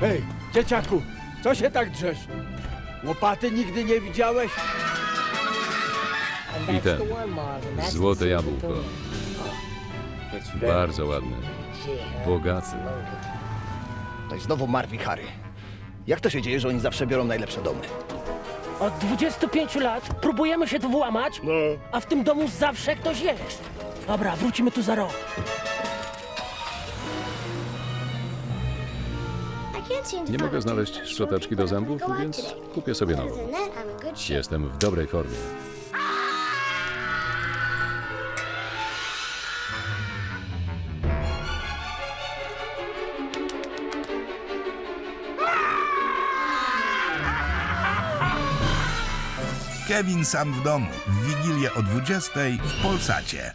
Hej, dzieciaku, co się tak drzesz? Łopaty nigdy nie widziałeś? I ten, złote jabłko. Bardzo ładne. Bogaty. To i znowu Marv i Harry. Jak to się dzieje, że oni zawsze biorą najlepsze domy? Od 25 lat próbujemy się tu włamać, a w tym domu zawsze ktoś jest. Dobra, wrócimy tu za rok. Nie mogę znaleźć szczoteczki do zębów, więc kupię sobie nową. Jestem w dobrej formie. Kevin sam w domu. W Wigilię o 20 w Polsacie.